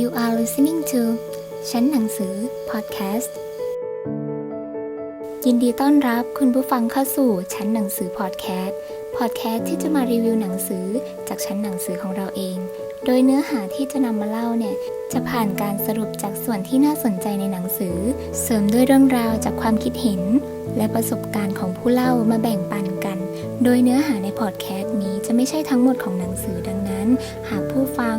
You are listening to ชั้นหนังสือ podcast ยินดีต้อนรับคุณผู้ฟังเข้าสู่ชั้นหนังสือ podcast podcast ที่จะมารีวิวหนังสือจากชั้นหนังสือของเราเอง โดยเนื้อหาที่จะนำมาเล่าเนี่ยจะผ่านการสรุปจากส่วนที่น่าสนใจในหนังสือ เสริมด้วยเรื่องราวจากความคิดเห็น และประสบการณ์ของผู้เล่ามาแบ่งปันกัน โดยเนื้อหาในพอดแคสต์นี้จะไม่ใช่ทั้งหมดของหนังสือดังนั้น หากผู้ฟัง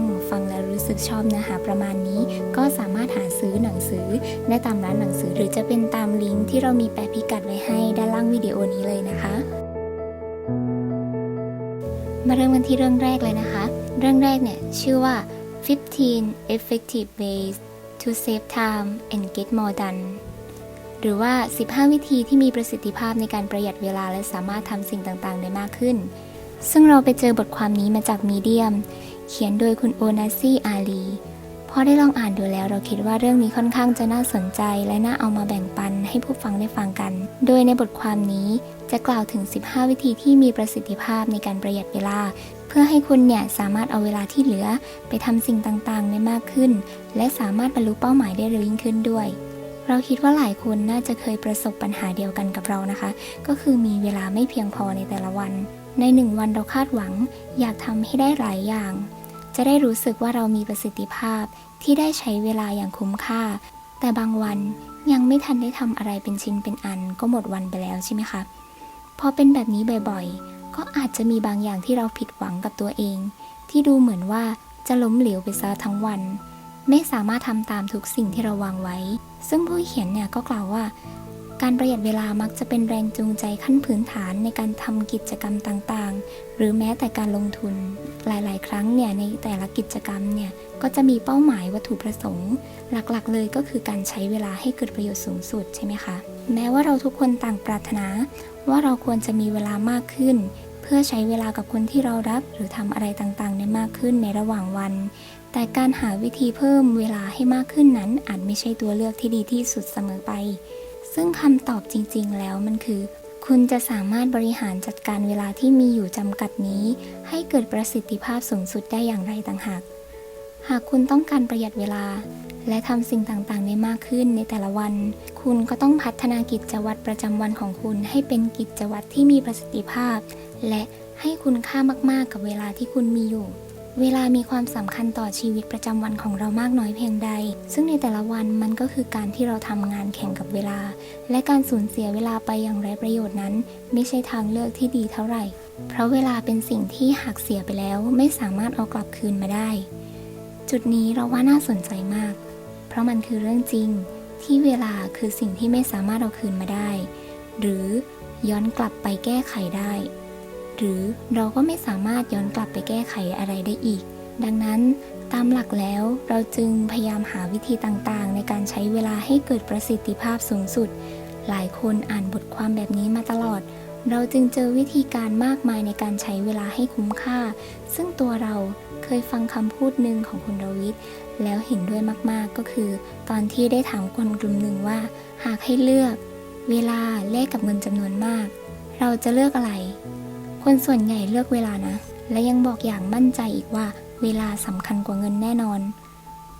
สึกชอบเนื้อหาประมาณนี้ ก็สามารถหาซื้อหนังสือได้ตามร้านหนังสือ หรือจะเป็นตามลิงก์ที่เรามีแปะพิกัดไว้ให้ด้านล่างวิดีโอนี้เลยนะคะ มาเริ่มกันที่เรื่องแรกเลยนะคะ เรื่องแรกเนี่ยชื่อว่า 15 effective ways to save time and get more done หรือว่า 15 วิธีที่มีประสิทธิภาพในการประหยัดเวลาและสามารถทำสิ่งต่างๆ ได้มากขึ้น ซึ่งเราไปเจอบทความนี้มาจากมีเดียม เขียนโดยคุณโอนาซีอาลีพอได้ลองอ่านดูแล้วเราคิดว่าเรื่องนี้ค่อนข้างจะน่าสนใจ และน่าเอามาแบ่งปันให้ผู้ฟังได้ฟังกัน โดยในบทความนี้จะกล่าวถึง 15 วิธีที่มีประสิทธิภาพในการประหยัดเวลา เพื่อให้คุณเนี่ยสามารถเอาเวลาที่เหลือ ไปทำสิ่งต่างๆได้มากขึ้น และสามารถบรรลุเป้าหมายได้เร็วยิ่งขึ้นด้วยเราคิดว่าหลายคนน่าจะเคยประสบปัญหาเดียวกันกับเรานะคะ ก็คือมีเวลาไม่เพียงพอในแต่ละวัน ในหนึ่งวันเราคาดหวัง อยากทำให้ได้หลายอย่าง จะได้รู้สึกว่าเรามีประสิทธิภาพที่ได้ใช้เวลาอย่างคุ้มค่า แต่บางวันยังไม่ทันได้ทำอะไรเป็นชิ้นเป็นอันก็หมดวันไปแล้วใช่ไหมคะพอเป็นแบบนี้บ่อยๆ ก็อาจจะมีบางอย่างที่เราผิดหวังกับตัวเอง ที่ดูเหมือนว่าจะล้มเหลวไปซะทั้งวัน ไม่สามารถทำตามทุกสิ่งที่เราวางไว้ ซึ่งผู้เขียนเนี่ยก็กล่าวว่า การประหยัดเวลามักจะเป็นแรงจูงใจขั้นพื้นฐานในการทำกิจกรรมต่างๆ หรือแม้แต่การลงทุน หลายๆ ครั้งเนี่ยในแต่ละกิจกรรมเนี่ยก็จะมีเป้าหมายวัตถุประสงค์ หลักๆ เลยก็คือการใช้เวลาให้เกิดประโยชน์สูงสุดใช่ไหมคะ แม้ว่าเราทุกคนต่างปรารถนา ว่าเราควรจะมีเวลามากขึ้น เพื่อใช้เวลากับคนที่เรารักหรือทำอะไรต่างๆ ได้มากขึ้นในระหว่างวันแต่การหาวิธีเพิ่มเวลาให้มากขึ้นนั้นอาจไม่ใช่ตัวเลือกที่ดีที่สุดเสมอไป ซึ่งคำตอบจริงๆ แล้วมันคือ คุณจะสามารถบริหารจัดการเวลาที่มีอยู่จำกัดนี้ ให้เกิดประสิทธิภาพสูงสุดได้อย่างไรต่างหาก หากคุณต้องการประหยัดเวลา และทำสิ่งต่างๆ ได้มากขึ้นในแต่ละวัน คุณก็ต้องพัฒนากิจวัตรประจำวันของคุณ ให้เป็นกิจวัตรที่มีประสิทธิภาพ และให้คุณค่ามากๆ กับเวลาที่คุณมีอยู่ เวลามีความสำคัญต่อชีวิตประจำวันของเรามากน้อยเพียงใด ซึ่งในแต่ละวันมันก็คือการที่เราทำงานแข่งกับเวลา และการสูญเสียเวลาไปอย่างไร้ประโยชน์นั้น ไม่ใช่ทางเลือกที่ดีเท่าไหร่ เพราะเวลาเป็นสิ่งที่หากเสียไปแล้วไม่สามารถเอากลับคืนมาได้ จุดนี้เราว่าน่าสนใจมาก เพราะมันคือเรื่องจริง ที่เวลาคือสิ่งที่ไม่สามารถเอาคืนมาได้ หรือย้อนกลับไปแก้ไขได้ หรือเราก็ไม่สามารถย้อนกลับไปแก้ไขอะไรได้อีก ดังนั้นตามหลักแล้วเราจึงพยายามหาวิธีต่างๆ ในการใช้เวลาให้เกิดประสิทธิภาพสูงสุด หลายคนอ่านบทความแบบนี้มาตลอด เราจึงเจอวิธีการมากมายในการใช้เวลาให้คุ้มค่า ซึ่งตัวเราเคยฟังคำพูดหนึ่งของคุณรวิทย์แล้วเห็นด้วยมากๆก็คือ ตอนที่ได้ถามคนกลุ่มหนึ่งว่า หากให้เลือก เวลาแลกกับเงินจำนวนมาก เราจะเลือกอะไร คนส่วนใหญ่เลือกเวลานะ และยังบอกอย่างมั่นใจอีกว่าเวลาสำคัญกว่าเงินแน่นอน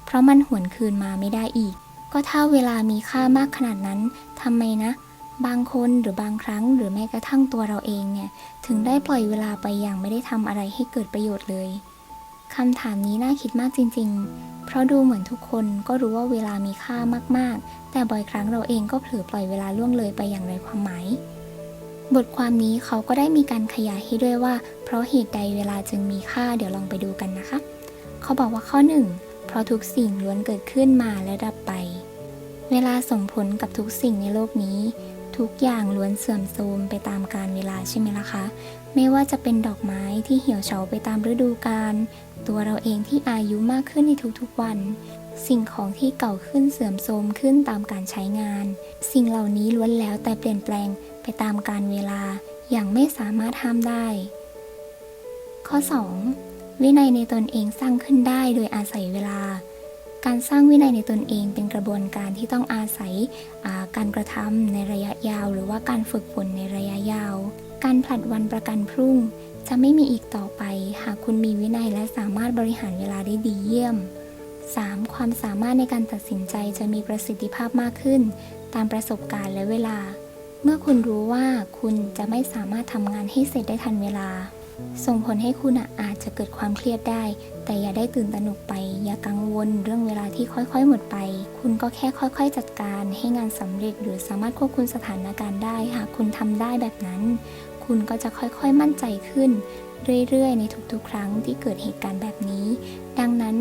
เพราะมันหวนคืนมาไม่ได้อีก ก็ถ้าเวลามีค่ามากขนาดนั้นทำไมนะ บางคนหรือบางครั้งหรือแม้กระทั่งตัวเราเองเนี่ย ถึงได้ปล่อยเวลาไปอย่างไม่ได้ทำอะไรให้เกิดประโยชน์เลยคำถามนี้น่าคิดมากจริง ๆ เพราะดูเหมือนทุกคนก็รู้ว่าเวลามีค่ามากๆ แต่บ่อยครั้งเราเองก็เผลอปล่อยเวลาล่วงเลยไปอย่างไรความหมาย บทความนี้เขาก็ได้มีการขยายให้ด้วยว่า เพราะเหตุใดเวลาจึงมีค่าเดี๋ยวลองไปดูกันนะคะ เขาบอกว่าข้อ 1 เพราะทุกสิ่งล้วนเกิดขึ้นมาและดับไป เวลาส่งผลกับทุกสิ่งในโลกนี้ ทุกอย่างล้วนเสื่อมโทรมไปตามกาลเวลาใช่ไหมล่ะคะ ไม่ว่าจะเป็นดอกไม้ที่เหี่ยวเฉาไปตามฤดูกาลตัวเราเองที่อายุมากขึ้นในทุกๆวัน สิ่งของที่เก่าขึ้นเสื่อมโทรมขึ้นตามการใช้งาน สิ่งเหล่านี้ล้วนแล้วแต่เปลี่ยนแปลง ไปตามกาลเวลาอย่างไม่สามารถห้ามได้ ข้อ 2. วินัยในตนเองสร้างขึ้นได้โดยอาศัยเวลา การสร้างวินัยในตนเองเป็นกระบวนการที่ต้องอาศัยาการกระทำในระยะยาว หรือว่าการฝึกฝนในระยะยาว การผลัดวันประกันพรุ่ง จะไม่มีอีกต่อไป หากคุณมีวินัยและสามารถบริหารเวลาได้ดีเยี่ยม 3. ความสามารถในการตัดสินใจจะมีประสิทธิภาพมากขึ้น ตามประสบการณ์และเวลา เมื่อคุณรู้ว่าคุณจะไม่สามารถทำงานให้เสร็จได้ทันเวลา ส่งผลให้คุณอาจจะเกิดความเครียดได้ แต่อย่าได้ตื่นตระหนกไป อย่ากังวลเรื่องเวลาที่ค่อยๆ หมดไป คุณก็แค่ค่อยๆ จัดการให้งานสำเร็จ หรือสามารถควบคุมสถานการณ์ได้หากคุณทำได้แบบนั้น คุณก็จะค่อยๆ มั่นใจขึ้น เรื่อยๆ ในทุกๆ ครั้งที่เกิดเหตุการณ์แบบนี้ ดังนั้น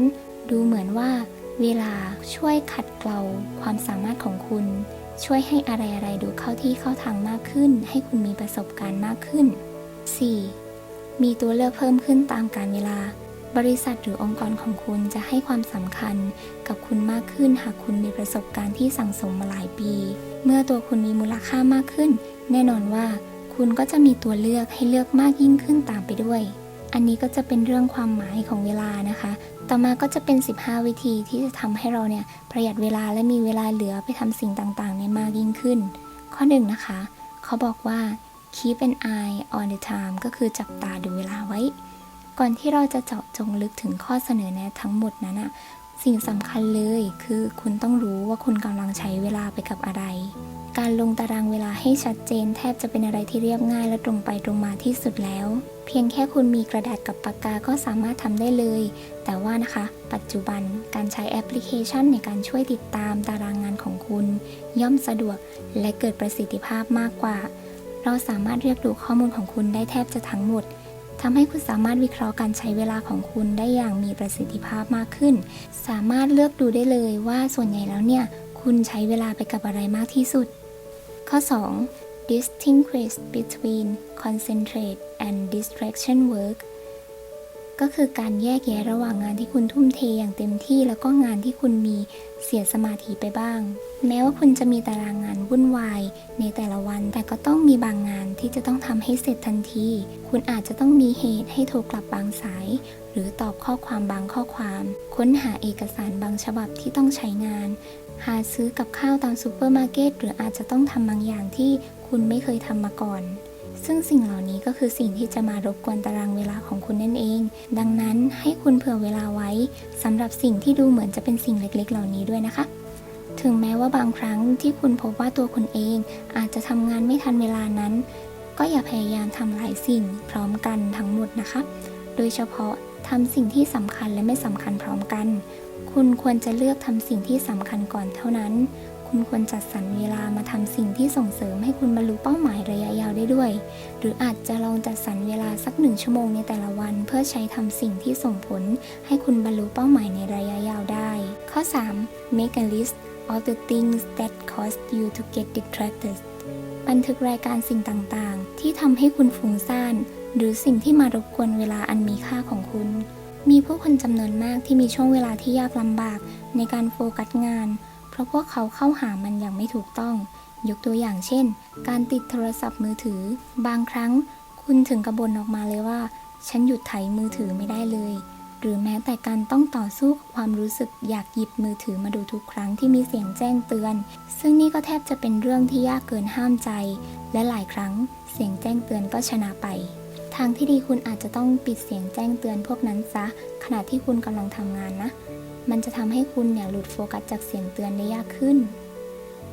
ดูเหมือนว่า เวลาช่วยขัดเกลาความสามารถของคุณ ช่วยให้อะไรๆดูเข้าที่เข้าทางมากขึ้น ให้คุณมีประสบการณ์มากขึ้น 4. มีตัวเลือกเพิ่มขึ้นตามกาลเวลา บริษัทหรือองค์กรของคุณจะให้ความสำคัญกับคุณมากขึ้น หากคุณมีประสบการณ์ที่สั่งสมมาหลายปี เมื่อตัวคุณมีมูลค่ามากขึ้น แน่นอนว่าคุณก็จะมีตัวเลือกให้เลือกมากยิ่งขึ้นตามไปด้วย อันนี้ก็จะเป็นเรื่องความหมายของเวลานะคะ ต่อมาก็จะเป็น 15 วิธีที่จะทำให้เราเนี่ยประหยัดเวลาและมีเวลาเหลือไปทำสิ่งต่างๆในมากยิ่งขึ้น ข้อหนึ่งนะคะ เขาบอกว่า keep an eye on the time ก็คือจับตาดูเวลาไว้ ก่อนที่เราจะเจาะจงลึกถึงข้อเสนอแนะทั้งหมดนั้นอะสิ่งสำคัญเลยคือคุณต้องรู้ว่าคุณกำลังใช้เวลาไปกับอะไร การลงตารางเวลาให้ชัดเจน แทบจะเป็นอะไรที่เรียบง่ายและตรงไปตรงมาที่สุดแล้ว เพียงแค่คุณมีกระดาษกับปากกาก็สามารถทำได้เลย แต่ว่านะคะ ปัจจุบันการใช้แอปพลิเคชันในการช่วยติดตามตารางงานของคุณ ย่อมสะดวกและเกิดประสิทธิภาพมากกว่า เราสามารถเรียกดูข้อมูลของคุณได้แทบจะทั้งหมดทำให้คุณสามารถวิเคราะห์การใช้เวลาของคุณได้อย่างมีประสิทธิภาพมากขึ้น สามารถเลือกดูได้เลยว่าส่วนใหญ่แล้วเนี่ย คุณใช้เวลาไปกับอะไรมากที่สุด ข้อ 2. distinguish between concentrate and distraction work ก็คือการแยกแยะระหว่างงานที่คุณทุ่มเทอย่างเต็มที่ แล้วก็งานที่คุณมีเสียสมาธิไปบ้าง แม้ว่าคุณจะมีตารางงานวุ่นวายในแต่ละวัน แต่ก็ต้องมีบางงานที่จะต้องทำให้เสร็จทันที คุณอาจจะต้องมีเหตุให้โทรกลับบางสาย หรือตอบข้อความบางข้อความ ค้นหาเอกสารบางฉบับที่ต้องใช้งาน หาซื้อกับข้าวตามซูเปอร์มาร์เก็ตหรืออาจจะต้องทำบางอย่างที่คุณไม่เคยทำมาก่อน ซึ่งสิ่งเหล่านี้ก็คือสิ่งที่จะมารบกวนตารางเวลาของคุณนั่นเอง ดังนั้นให้คุณเผื่อเวลาไว้สำหรับสิ่งที่ดูเหมือนจะเป็นสิ่งเล็กๆ เหล่านี้ด้วยนะคะถึงแม้ว่าบางครั้งที่คุณพบว่าตัวคุณเอง อาจจะทำงานไม่ทันเวลานั้น ก็อย่าพยายามทำหลายสิ่งพร้อมกันทั้งหมดนะคะ โดยเฉพาะทำสิ่งที่สำคัญและไม่สำคัญพร้อมกัน คุณควรจะเลือกทำสิ่งที่สำคัญก่อนเท่านั้น คุณควรจัดสรรเวลามาทำสิ่งที่ส่งเสริมให้คุณบรรลุเป้าหมายระยะยาวได้ด้วย หรืออาจจะลองจัดสรรเวลาสักหนึ่งชั่วโมงในแต่ละวัน เพื่อใช้ทำสิ่งที่ส่งผล ให้คุณบรรลุเป้าหมายในระยะยาวได้ ข้อ 3 make a list of the things that cause you to get distracted บันทึกรายการสิ่งต่าง ๆ ที่ทำให้คุณฟุ้งซ่าน หรือสิ่งที่มารบกวนเวลาอันมีค่าของคุณ มีผู้คนจำนวนมากที่มีช่วงเวลาที่ยากลำบากในการโฟกัสงาน เพราะพวกเขาเข้าหามันอย่างไม่ถูกต้อง ยกตัวอย่างเช่น การติดโทรศัพท์มือถือ บางครั้ง คุณถึงกระบนออกมาเลยว่า ฉันหยุดไถมือถือไม่ได้เลย หรือแม้แต่การต้องต่อสู้กับความรู้สึกอยากหยิบมือถือมาดูทุกครั้งที่มีเสียงแจ้งเตือน ซึ่งนี่ก็แทบจะเป็นเรื่องที่ยากเกินห้ามใจ และหลายครั้งเสียงแจ้งเตือนก็ชนะไป ทางที่ดีคุณอาจจะต้องปิดเสียงแจ้งเตือนพวกนั้นซะ ขณะที่คุณกำลังทำงานนะ มันจะทำให้คุณเนี่ยหลุดโฟกัสจากเสียงเตือนได้ยากขึ้น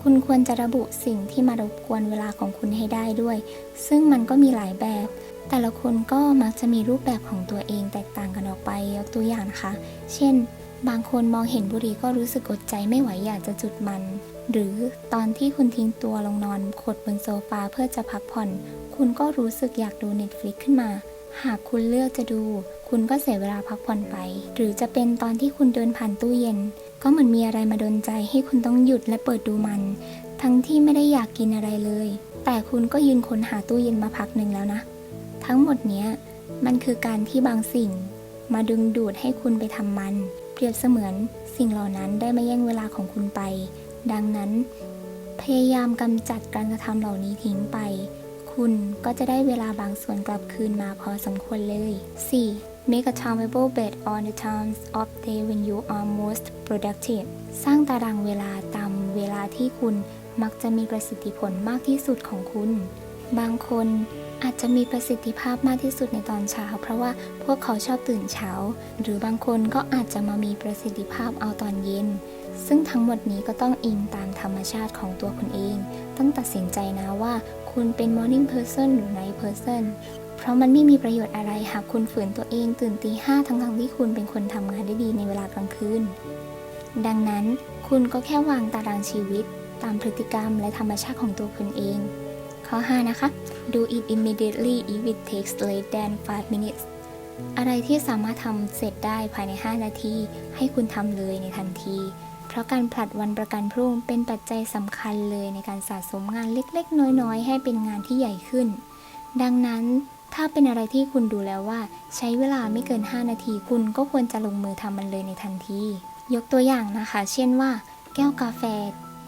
คุณควรจะระบุสิ่งที่มารบกวนเวลาของคุณให้ได้ด้วย ซึ่งมันก็มีหลายแบบ แต่ละคนก็มักจะมีรูปแบบของตัวเองแตกต่างกันออกไปยกตัวอย่างนะคะ เช่น บางคนมองเห็นบุหรี่ก็รู้สึกอดใจไม่ไหวอยากจะจุดมัน หรือตอนที่คุณทิ้งตัวลงนอนขดบนโซฟาเพื่อจะพักผ่อน คุณก็รู้สึกอยากดู Netflix ขึ้นมา หากคุณเลือกจะดู คุณก็เสียเวลาพักผ่อนไป หรือจะเป็นตอนที่คุณเดินผ่านตู้เย็น ก็เหมือนมีอะไรมาดนใจให้คุณต้องหยุดและเปิดดูมัน ทั้งที่ไม่ได้อยากกินอะไรเลย แต่คุณก็ยืนค้นหาตู้เย็นมาพักหนึ่งแล้วนะ ทั้งหมดเนี้ยมันคือการที่บางสิ่ง มาดึงดูดให้คุณไปทำมัน รียบเสมือนสิ่งเหล่านั้นได้มาแย่งเวลาของคุณไป ดังนั้น พยายามกำจัดการกระทำเหล่านี้ทิ้งไป คุณก็จะได้เวลาบางส่วนกลับคืนมาพอสมควรเลย 4. Make a timeable bed on the times of day when you are most productive สร้างตารางเวลาตามเวลาที่คุณมักจะมีประสิทธิผลมากที่สุดของคุณ บางคน อาจจะมีประสิทธิภาพมากที่สุดในตอนเช้า เพราะว่าพวกเขาชอบตื่นเช้า หรือบางคนก็อาจจะมามีประสิทธิภาพเอาตอนเย็น ซึ่งทั้งหมดนี้ก็ต้องอิงตามธรรมชาติของตัวคุณเอง ต้องตัดสินใจนะว่าคุณเป็น morning person หรือ night person เพราะมันไม่มีประโยชน์อะไรหากคุณฝืนตัวเองตื่นตีห้าทั้งๆที่คุณเป็นคนทำงานได้ดีในเวลากลางคืน ดังนั้นคุณก็แค่วางตารางชีวิต ตามพฤติกรรมและธรรมชาติของตัวคุณเอง ข้อ 5 นะคะ do it immediately if it takes less than 5 minutes อะไรที่สามารถทำเสร็จได้ภายใน 5 นาที ให้คุณทำเลยในทันที เพราะการผลัดวันประกันพรุ่งเป็นปัจจัยสำคัญเลยในการสะสมงานเล็กๆ น้อยๆ ให้เป็นงานที่ใหญ่ขึ้น ดังนั้นถ้าเป็นอะไรที่คุณดูแล้วว่า ใช้เวลาไม่เกิน 5 นาที คุณก็ควรจะลงมือทำมันเลยในทันที ยกตัวอย่างนะคะ เช่นว่า แก้วกาแฟ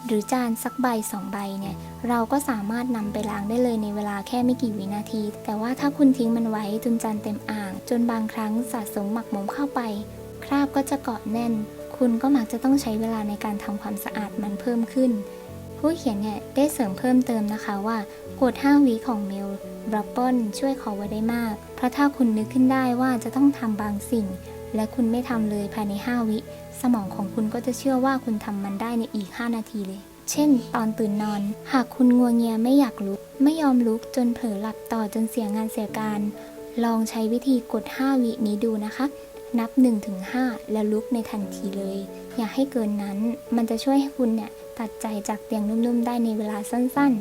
หรือจานสักใบสองใบเนี่ยเราก็สามารถนำไปล้างได้เลยในเวลาแค่ไม่กี่วินาที แต่ว่าถ้าคุณทิ้งมันไว้จนจานเต็มอ่าง จนบางครั้งสะสมหมักหมมเข้าไป คราบก็จะเกาะแน่น คุณก็มักจะต้องใช้เวลาในการทำความสะอาดมันเพิ่มขึ้น ผู้เขียนเนี่ยได้เสริมเพิ่มเติมนะคะว่ากฎ5วิของเมลบรับเปิลช่วยขาไว้ได้มาก เพราะถ้าคุณนึกขึ้นได้ว่าจะต้องทำบางสิ่ง และคุณไม่ทำเลยภายใน 5 วิ สมองของคุณก็จะเชื่อว่าคุณทำมันได้ในอีก 5 นาทีเลย เช่น ตอนตื่นนอน หากคุณงัวเงียไม่อยากลุก ไม่ยอมลุกจนเผลอหลับต่อจนเสียงานเสียการ ลองใช้วิธีกด 5 วินี้ดูนะคะ นับ 1-5 แล้วลุกในทันทีเลย อย่าให้เกินนั้น มันจะช่วยให้คุณเนี่ยตัดใจจากเตียงนุ่มๆ ได้ในเวลาสั้น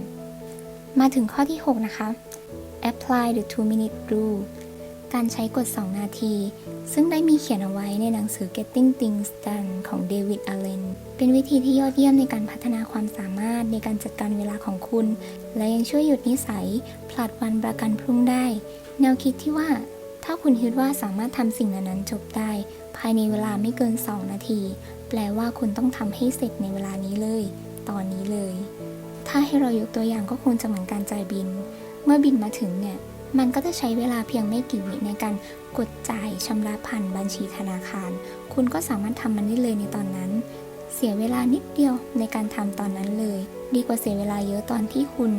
ๆ มาถึงข้อที่ 6 นะคะ apply the 2 minute rule การใช้กฎ 2 นาที ซึ่งได้มีเขียนเอาไว้ในหนังสือ Getting Things Done ของเดวิดอเลนเป็นวิธีที่ยอดเยี่ยมในการพัฒนาความสามารถในการจัดการเวลาของคุณ และยังช่วยหยุดนิสัย ผลัดวันประกันพรุ่งได้ แนวคิดที่ว่า ถ้าคุณคิดว่าสามารถทำสิ่งนั้นจบได้ ภายในเวลาไม่เกิน 2 นาที แปลว่าคุณต้องทำให้เสร็จในเวลานี้เลย ตอนนี้เลย ถ้าให้เรายกตัวอย่างก็คงจะเหมือนการจ่ายบิน เมื่อบินมาถึงเนี่ย มันก็จะใช้เวลาเพียงไม่กี่วิในการกดจ่ายชำระผ่านบัญชีธนาคาร คุณก็สามารถทำมันได้เลยในตอนนั้น เสียเวลานิดเดียวในการทำตอนนั้นเลย ดีกว่าเสียเวลาเยอะตอนที่คุณ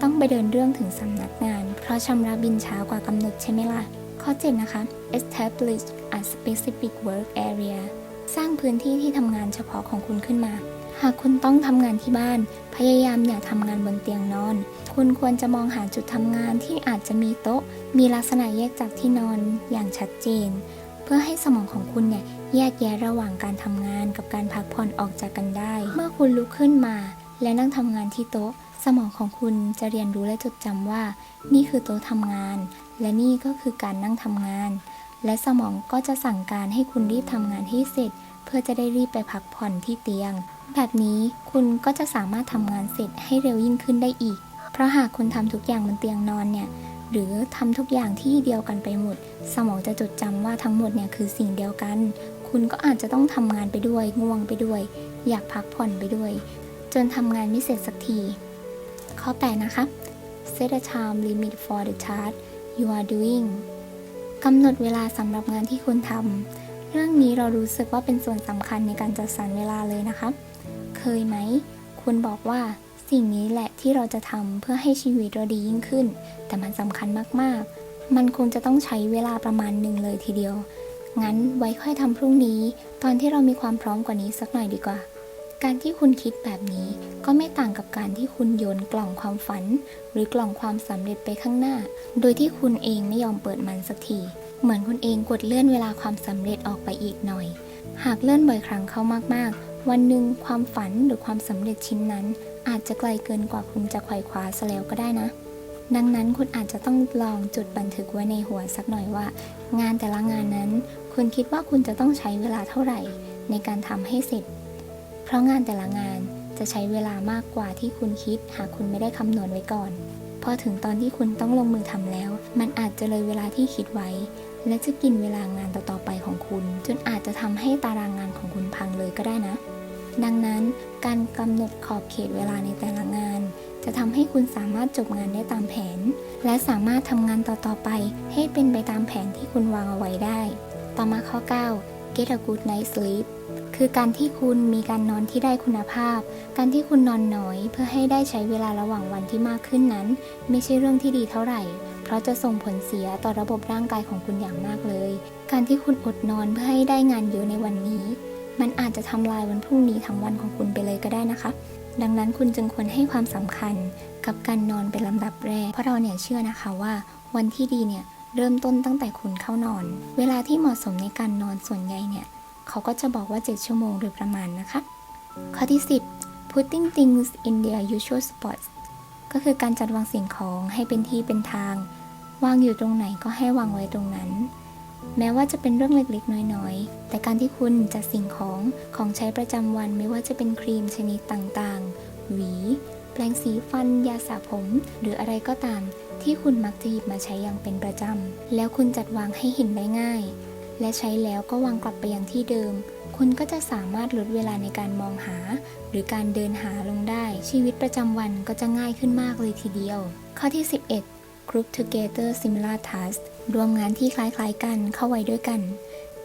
ต้องไปเดินเรื่องถึงสำนักงาน เพราะชำระบินช้ากว่ากำหนดใช่ไหมล่ะ ข้อ 7 นะคะ establish a specific work area สร้างพื้นที่ที่ทำงานเฉพาะของคุณขึ้นมา หากคุณต้องทำงานที่บ้าน พยายามอย่าทำงานบนเตียงนอน คุณควรจะมองหาจุดทำงานที่อาจจะมีโต๊ะ มีลักษณะแยกจากที่นอนอย่างชัดเจน เพื่อให้สมองของคุณเนี่ยแยกแยะระหว่างการทำงานกับการพักผ่อนออกจากกันได้ เมื่อคุณลุกขึ้นมา และนั่งทำงานที่โต๊ะ สมองของคุณจะเรียนรู้และจดจำว่า นี่คือโต๊ะทำงาน และนี่ก็คือการนั่งทำงาน และสมองก็จะสั่งการให้คุณรีบทำงานให้เสร็จ เพื่อจะได้รีบไปพักผ่อนที่เตียง แบบนี้คุณก็จะสามารถทำงานเสร็จให้เร็วยิ่งขึ้นได้อีก เพราะหากคุณทำทุกอย่างบนเตียงนอนเนี่ย หรือทำทุกอย่างที่เดียวกันไปหมด สมองจะจดจำว่าทั้งหมดเนี่ยคือสิ่งเดียวกัน คุณก็อาจจะต้องทำงานไปด้วย ง่วงไปด้วย อยากพักผ่อนไปด้วย จนทำงานไม่เสร็จสักที ข้อ 8 นะคะ set a time limit for the task you are doing กำหนดเวลาสำหรับงานที่คุณทำ เรื่องนี้เรารู้สึกว่าเป็นส่วนสำคัญในการจัดสรรเวลาเลยนะคะ เคยไหม คุณบอกว่าสิ่งนี้แหละที่เราจะทำเพื่อให้ชีวิตเราดียิ่งขึ้น แต่มันสำคัญมากๆ มันคงจะต้องใช้เวลาประมาณหนึ่งเลยทีเดียว งั้นไว้ค่อยทำพรุ่งนี้ ตอนที่เรามีความพร้อมกว่านี้สักหน่อยดีกว่า การที่คุณคิดแบบนี้ก็ไม่ต่างกับการที่คุณโยนกล่องความฝัน หรือกล่องความสำเร็จไปข้างหน้า โดยที่คุณเองไม่ยอมเปิดมันสักที เหมือนคุณเองกดเลื่อนเวลาความสำเร็จออกไปอีกหน่อย หากเลื่อนบ่อยครั้งเข้ามากๆ วันหนึ่งความฝันหรือความสำเร็จชิ้นนั้น อาจจะไกลเกินกว่าคุณจะไขว่คว้าซะแล้วก็ได้นะ ดังนั้นคุณอาจจะต้องลองจุดบันทึกไว้ในหัวสักหน่อยว่า งานแต่ละงานนั้น คุณคิดว่าคุณจะต้องใช้เวลาเท่าไหร่ ในการทำให้เสร็จ เพราะงานแต่ละงานจะใช้เวลามากกว่าที่คุณคิด หากคุณไม่ได้คำนวณไว้ก่อนพอถึงตอนที่คุณต้องลงมือทำแล้ว มันอาจจะเลยเวลาที่คิดไว้ และจะกินเวลางานต่อๆไปของคุณ จนอาจจะทำให้ตารางงานของคุณพังเลยก็ได้นะ ดังนั้นการกำหนดขอบเขตเวลาในแต่ละงาน จะทำให้คุณสามารถจบงานได้ตามแผน และสามารถทำงานต่อๆไป ให้เป็นไปตามแผนที่คุณวางเอาไว้ได้ ต่อมาข้อ 9 get a good night sleep คือการที่คุณมีการนอนที่ได้คุณภาพ การที่คุณนอนน้อย เพื่อให้ได้ใช้เวลาระหว่างวันที่มากขึ้นนั้น ไม่ใช่เรื่องที่ดีเท่าไหร่ ราะจะส่งผลเสียต่อระบบร่างกายของคุณอย่างมากเลย การที่คุณอดนอนเพื่อให้ได้งานเยอะในวันนี้ มันอาจจะทำลายวันพรุ่งนี้ทั้งวันของคุณไปเลยก็ได้นะคะ ดังนั้นคุณจึงควรให้ความสำคัญกับการนอนเป็นลำดับแรก เพราะเราเนี่ยเชื่อนะคะว่า วันที่ดีเนี่ยเริ่มต้นตั้งแต่คุณเข้านอน เวลาที่เหมาะสมในการนอนส่วนใหญ่เนี่ยเขาก็จะบอกว่า 7 ชั่วโมงโดยประมาณนะคะ ข้อที่ 10 putting things in their usual spots ก็คือการจัดวางสิ่งของให้เป็นที่เป็นทาง วางอยู่ตรงไหนก็ให้วางไว้ตรงนั้น แม้ว่าจะเป็นเรื่องเล็กๆ น้อยๆ แต่การที่คุณจัดสิ่งของของใช้ประจำวันไม่ว่าจะเป็นครีมชนิดต่างๆ หวี แปรงสีฟัน ยาสระผม หรืออะไรก็ตาม ที่คุณมักจะหยิบมาใช้อย่างเป็นประจำ แล้วคุณจัดวางให้เห็นได้ง่าย และใช้แล้วก็วางกลับไปยังที่เดิม คุณก็จะสามารถลดเวลาในการมองหา หรือการเดินหาลงได้ ชีวิตประจำวันก็จะง่ายขึ้นมากเลยทีเดียว ข้อที่ 11 Group Together Similar Tasks รวมงานที่คล้ายๆกันเข้าไว้ด้วยกัน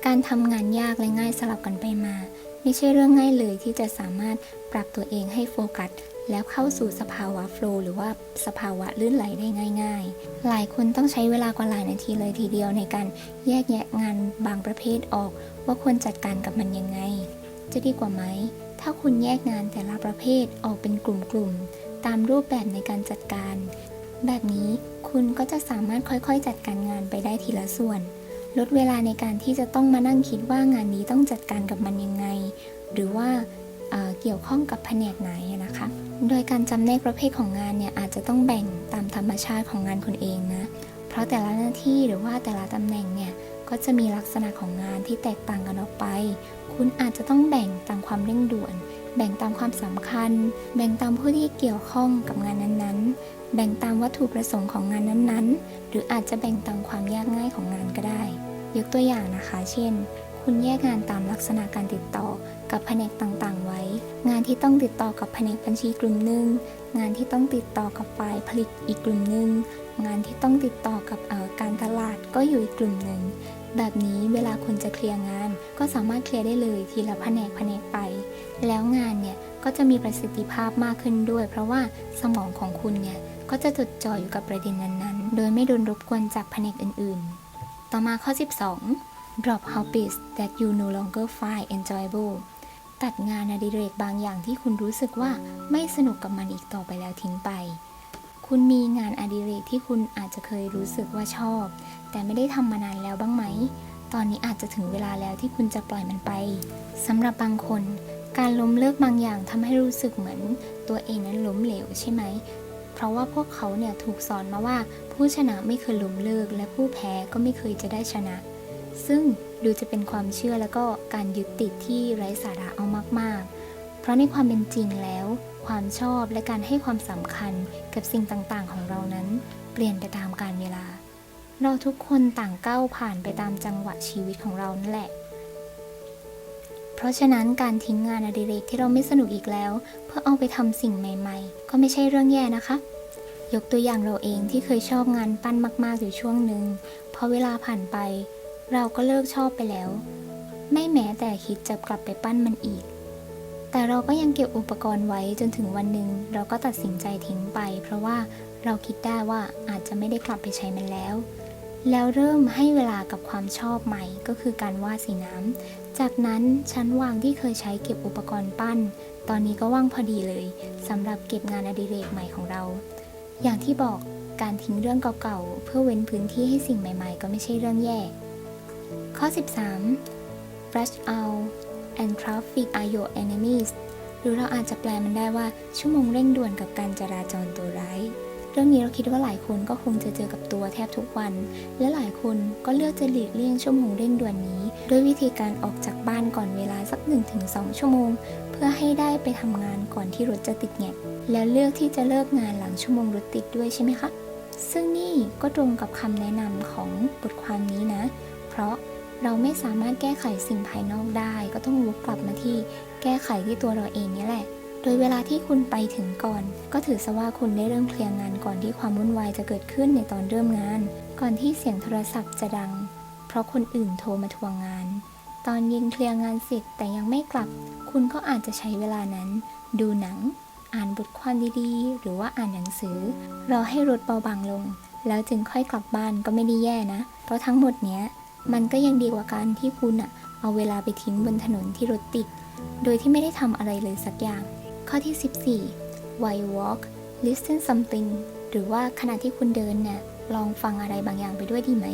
การทำงานยากและง่ายสลับกันไปมา ไม่ใช่เรื่องง่ายเลยที่จะสามารถปรับตัวเองให้โฟกัสแล้วเข้าสู่สภาวะโฟล์หรือว่าสภาวะลื่นไหลได้ง่าย ๆ หลายคนต้องใช้เวลากว่าหลายนาทีเลยทีเดียวในการแยกแยะงานบางประเภทออก ว่าควรจัดการกับมันยังไง จะดีกว่าไหม ถ้าคุณแยกงานแต่ละประเภทออกเป็นกลุ่มๆ ตามรูปแบบในการจัดการ แบบนี้คุณก็จะสามารถค่อยๆ จัดการงานไปได้ทีละส่วน ลดเวลาในการที่จะต้องมานั่งคิดว่างานนี้ต้องจัดการกับมันยังไง หรือว่าเอ่อเกี่ยวข้องกับแผนกไหนนะคะ โดยการจำแนกประเภทของงานเนี่ยอาจจะต้องแบ่งตามธรรมชาติของงานคุณเองนะ เพราะแต่ละหน้าที่หรือว่าแต่ละตำแหน่งเนี่ยก็จะมีลักษณะของงานที่แตกต่างกันออกไป คุณอาจจะต้องแบ่งตามความเร่งด่วน แบ่งตามความสำคัญ แบ่งตามผู้ที่เกี่ยวข้องกับงานนั้นๆ แบ่งตามวัตถุประสงค์ของงานนั้นๆ หรืออาจจะแบ่งตามความยากง่ายของงานก็ได้ ยกตัวอย่างนะคะ เช่น คุณแยกงานตามลักษณะการติดต่อกับแผนกต่างๆ ไว้ งานที่ต้องติดต่อกับแผนกบัญชีกลุ่มหนึ่ง งานที่ต้องติดต่อกับฝ่ายผลิตอีกกลุ่มหนึ่ง งานที่ต้องติดต่อกับการตลาดก็อยู่อีกกลุ่มหนึ่ง แบบนี้เวลาคุณจะเคลียร์งาน ก็สามารถเคลียร์ได้เลยทีละแผนกแผนกไป แล้วงานเนี่ย ก็จะมีประสิทธิภาพมากขึ้นด้วย เพราะว่าสมองของคุณเนี่ยก็จะจดจ่ออยู่กับประเด็นนั้นๆ โดยไม่โดนรบกวนจากแผนกอื่นๆ ต่อมาข้อ 12 drop hobbies that you no longer find enjoyable ตัดงานอดิเรกบางอย่างที่คุณรู้สึกว่าไม่สนุกกับมันอีกต่อไปแล้วทิ้งไป คุณมีงานอดิเรกที่คุณอาจจะเคยรู้สึกว่าชอบ แต่ไม่ได้ทำมานานแล้วบ้างไหม ตอนนี้อาจจะถึงเวลาแล้วที่คุณจะปล่อยมันไปสำหรับบางคน การล้มเลิกบางอย่างทำให้รู้สึกเหมือนตัวเองนั้นล้มเหลวใช่ไหม เพราะว่าพวกเขาเนี่ยถูกสอนมาว่าผู้ชนะไม่เคยล้มเลิก และผู้แพ้ก็ไม่เคยจะได้ชนะ ซึ่งดูจะเป็นความเชื่อแล้วก็การยึดติดที่ไร้สาระเอามากๆ เพราะในความเป็นจริงแล้ว ความชอบและการให้ความสำคัญกับสิ่งต่างๆ ของเรานั้น เปลี่ยนไปตามกาลเวลา เราทุกคนต่างก้าวผ่านไปตามจังหวะชีวิตของเรานั่นแหละ เพราะฉะนั้นการทิ้งงานอดิเรกที่เราไม่สนุกอีกแล้ว เพื่อเอาไปทำสิ่งใหม่ ๆ ก็ไม่ใช่เรื่องแย่นะคะ ยกตัวอย่างเราเองที่เคยชอบงานปั้นมากๆอยู่ช่วงหนึ่งพอเวลาผ่านไป เราก็เลิกชอบไปแล้ว ไม่แม้แต่คิดจะกลับไปปั้นมันอีก แต่เราก็ยังเก็บอุปกรณ์ไว้จนถึงวันหนึ่งเราก็ตัดสินใจทิ้งไป เพราะว่าเราคิดได้ว่าอาจจะไม่ได้กลับไปใช้มันแล้วแล้วเริ่มให้เวลากับความชอบใหม่ก็คือการวาดสีน้ำ จากนั้นชั้นวางที่เคยใช้เก็บอุปกรณ์ปั้น ตอนนี้ก็ว่างพอดีเลยสำหรับเก็บงานอดิเรกใหม่ของเรา อย่างที่บอกการทิ้งเรื่องเก่าๆ เพื่อเว้นพื้นที่ให้สิ่งใหม่ๆ ก็ไม่ใช่เรื่องแย่ ข้อ 13 rush out and traffic are your enemies หรือเราอาจจะแปลมันได้ว่าชั่วโมงเร่งด่วนกับการจราจรตัวร้าย เรื่องนี้เราคิดว่าหลายคนก็คงจะเจอกับตัวแทบทุกวัน และหลายคนก็เลือกจะหลีกเลี่ยงชั่วโมงเร่งด่วนนี้ ด้วยวิธีการออกจากบ้านก่อนเวลาสัก 1-2 ชั่วโมง เพื่อให้ได้ไปทำงานก่อนที่รถจะติดแงกแล้วเลือกที่จะเลิกงานหลังชั่วโมงรถติดด้วยใช่ไหมคะซึ่งนี่ก็ตรงกับคำแนะนำของบทความนี้นะ เพราะเราไม่สามารถแก้ไขสิ่งภายนอกได้ ก็ต้องวกกลับมาที่แก้ไขที่ตัวเราเองนี่แหละ โดยเวลาที่คุณไปถึงก่อน ก็ถือซะว่าคุณได้เริ่มเคลียร์งานก่อนที่ความวุ่นวายจะเกิดขึ้นในตอนเริ่มงาน ก่อนที่เสียงโทรศัพท์จะดัง เพราะคนอื่นโทรมาทวงงาน ตอนยิงเคลียร์งานเสร็จแต่ยังไม่กลับ คุณก็อาจจะใช้เวลานั้น ดูหนัง อ่านบทความดีๆ หรือว่าอ่านหนังสือ รอให้รถเบาบางลง แล้วจึงค่อยกลับบ้านก็ไม่ได้แย่นะ เพราะทั้งหมดเนี้ยมันก็ยังดีกว่าการที่คุณอะเอาเวลาไปทิ้งบนถนนที่รถติด โดยที่ไม่ได้ทำอะไรเลยสักอย่าง ข้อที่ 14 why walk listen something หรือว่าขณะที่คุณเดินเนี่ยลองฟังอะไรบางอย่างไปด้วยดีไหม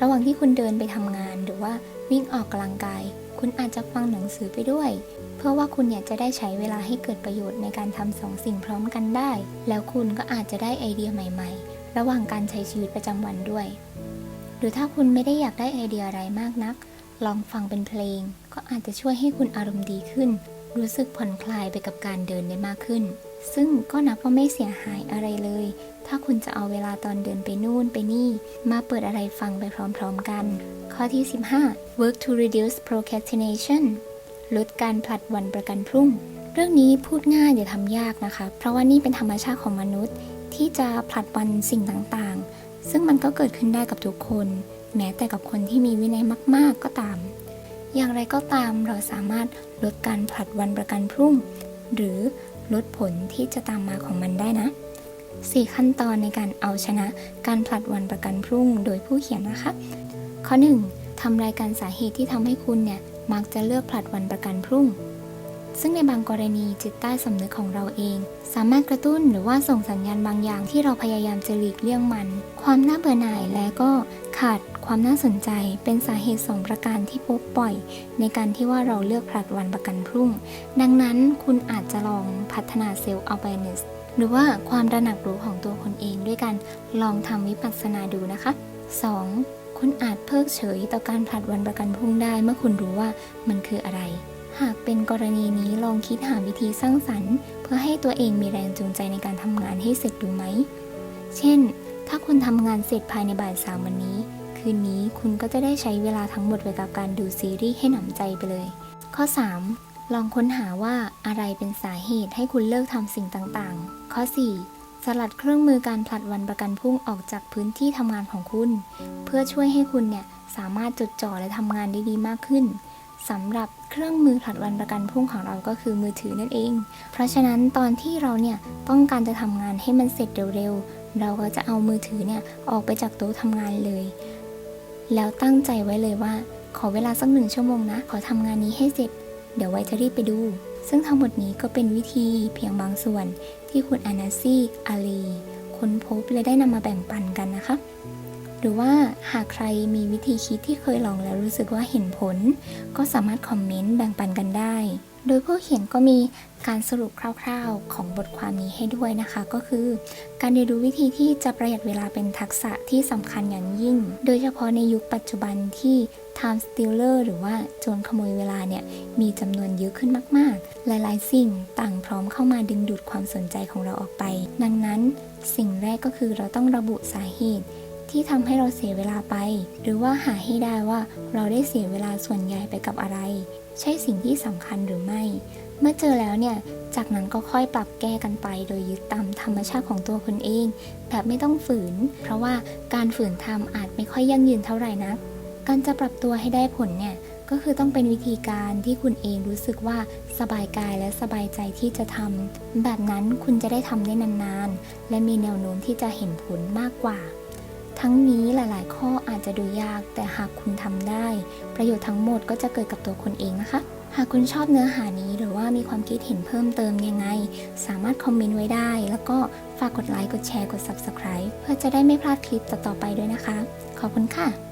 ระหว่างที่คุณเดินไปทำงานหรือว่าวิ่งออกกำลังกาย คุณอาจจะฟังหนังสือไปด้วย เพื่อว่าคุณเนี่ยจะได้ใช้เวลาให้เกิดประโยชน์ในการทำสองสิ่งพร้อมกันได้ แล้วคุณก็อาจจะได้ไอเดียใหม่ ๆ ระหว่างการใช้ชีวิตประจำวันด้วย หรือถ้าคุณไม่ได้อยากได้ไอเดียอะไรมากนัก ลองฟังเป็นเพลง ก็อาจจะช่วยให้คุณอารมณ์ดีขึ้น รู้สึกผ่อนคลายไปกับการเดินได้มากขึ้น ซึ่งก็นับว่าไม่เสียหายอะไรเลย ถ้าคุณจะเอาเวลาตอนเดินไปนู่นไปนี่ มาเปิดอะไรฟังไปพร้อมๆกัน ข้อที่ 15 work to reduce procrastination ลดการผลัดวันประกันพรุ่ง เรื่องนี้พูดง่ายอย่ทำยากนะคะ เพราะว่านี่เป็นธรรมชาติของมนุษย์ ที่จะผลัดวันสิ่งต่างๆ ซึ่งมันก็เกิดขึ้นได้กับทุกคน แม้แต่กับคนที่มีวินัยมาก ๆ ก็ตาม อย่างไรก็ตามเราสามารถลดการผลัดวันประกันพรุ่ง หรือลดผลที่จะตามมาของมันได้นะ 4 ขั้นตอนในการเอาชนะการผลัดวันประกันพรุ่งโดยผู้เขียนนะคะ ข้อ 1. ทำรายการสาเหตุที่ทำให้คุณเนี่ยมักจะเลือกผลัดวันประกันพรุ่ง ซึ่งในบางกรณีจิตใต้สำนึกของเราเอง สามารถกระตุ้นหรือว่าส่งสัญญาณบางอย่างที่เราพยายามจะหลีกเลี่ยงมัน ความน่าเบื่อหน่ายและก็ขาด ความน่าสนใจเป็นสาเหตุสองประการที่พบบ่อย ในการที่ว่าเราเลือกผลัดวันประกันพรุ่ง ดังนั้นคุณอาจจะลองพัฒนาเซลล์ awareness หรือว่าความระหนักรู้ของตัวคนเองด้วยการลองทำวิปัสสนาดูนะคะ 2. คุณอาจเพิกเฉยต่อการผลัดวันประกันพรุ่งได้เมื่อคุณรู้ว่ามันคืออะไร หากเป็นกรณีนี้ลองคิดหาวิธีสร้างสรรค์ เพื่อให้ตัวเองมีแรงจูงใจในการทำงานให้เสร็จดูไหม เช่น ถ้าคุณทำงานเสร็จภายในบ่ายสามวันนี้ คืนนี้คุณก็จะได้ใช้เวลาทั้งหมดไปกับการดูซีรีส์ให้หนำใจไปเลย ข้อ 3. ลองค้นหาว่าอะไรเป็นสาเหตุให้คุณเลิกทำสิ่งต่างๆ ข้อ 4. สลัดเครื่องมือการผลัดวันประกันพรุ่งออกจากพื้นที่ทำงานของคุณ เพื่อช่วยให้คุณเนี่ยสามารถจดจ่อและทำงานได้ดีมากขึ้นสำหรับเครื่องมือผลัดวันประกันพรุ่งของเราก็คือมือถือนั่นเอง เพราะฉะนั้นตอนที่เราเนี่ยต้องการจะทำงานให้มันเสร็จเร็วๆ เราก็จะเอามือถือเนี่ยออกไปจากโต๊ะทำงานเลย แล้วตั้งใจไว้เลยว่า ขอเวลาสักหนึ่งชั่วโมงนะ ขอทำงานนี้ให้เสร็จ เดี๋ยวไว้จะรีบไปดู ซึ่งทั้งหมดนี้ก็เป็นวิธีเพียงบางส่วนที่คุณอานาซี่อาลีค้นพบและได้นำมาแบ่งปันกันนะคะ หรือว่าหากใครมีวิธีคิดที่เคยลองแล้วรู้สึกว่าเห็นผล ก็สามารถคอมเมนต์แบ่งปันกันได้ โดยผู้เขียนก็มีการสรุปคร่าวๆ ของบทความนี้ให้ด้วยนะคะ ก็คือ การเรียนรู้วิธีที่จะประหยัดเวลาเป็นทักษะที่สำคัญอย่างยิ่ง โดยเฉพาะในยุคปัจจุบันที่ time stealer หรือว่าโจรขโมยเวลาเนี่ย มีจำนวนเยอะขึ้นมากๆ หลายๆ สิ่งต่างพร้อมเข้ามาดึงดูดความสนใจของเราออกไป ดังนั้นสิ่งแรกก็คือเราต้องระบุสาเหตุ ที่ทำให้เราเสียเวลาไป หรือว่าหาให้ได้ว่าเราได้เสียเวลาส่วนใหญ่ไปกับอะไร ใช่สิ่งที่สำคัญหรือไม่ เมื่อเจอแล้วเนี่ย จากนั้นก็ค่อยปรับแก้กันไป โดยยึดตามธรรมชาติของตัวคนเอง แบบไม่ต้องฝืน เพราะว่าการฝืนทำอาจไม่ค่อยยั่งยืนเท่าไหร่นัก การจะปรับตัวให้ได้ผลเนี่ยก็คือต้องเป็นวิธีการที่คุณเองรู้สึกว่าสบายกายและสบายใจที่จะทำแบบนั้นคุณจะได้ทำได้นานๆ และมีแนวโน้มที่จะเห็นผลมากกว่า ทั้งนี้หลายๆ ข้ออาจจะดูยากแต่หากคุณทำได้ ประโยชน์ทั้งหมดก็จะเกิดกับตัวคุณเองนะคะ หากคุณชอบเนื้อหานี้หรือว่ามีความคิดเห็นเพิ่มเติมยังไง สามารถคอมเมนต์ไว้ได้ แล้วก็ฝากกดไลค์กดแชร์กด Subscribe เพื่อจะได้ไม่พลาดคลิปต่อๆไปด้วยนะคะ ขอบคุณค่ะ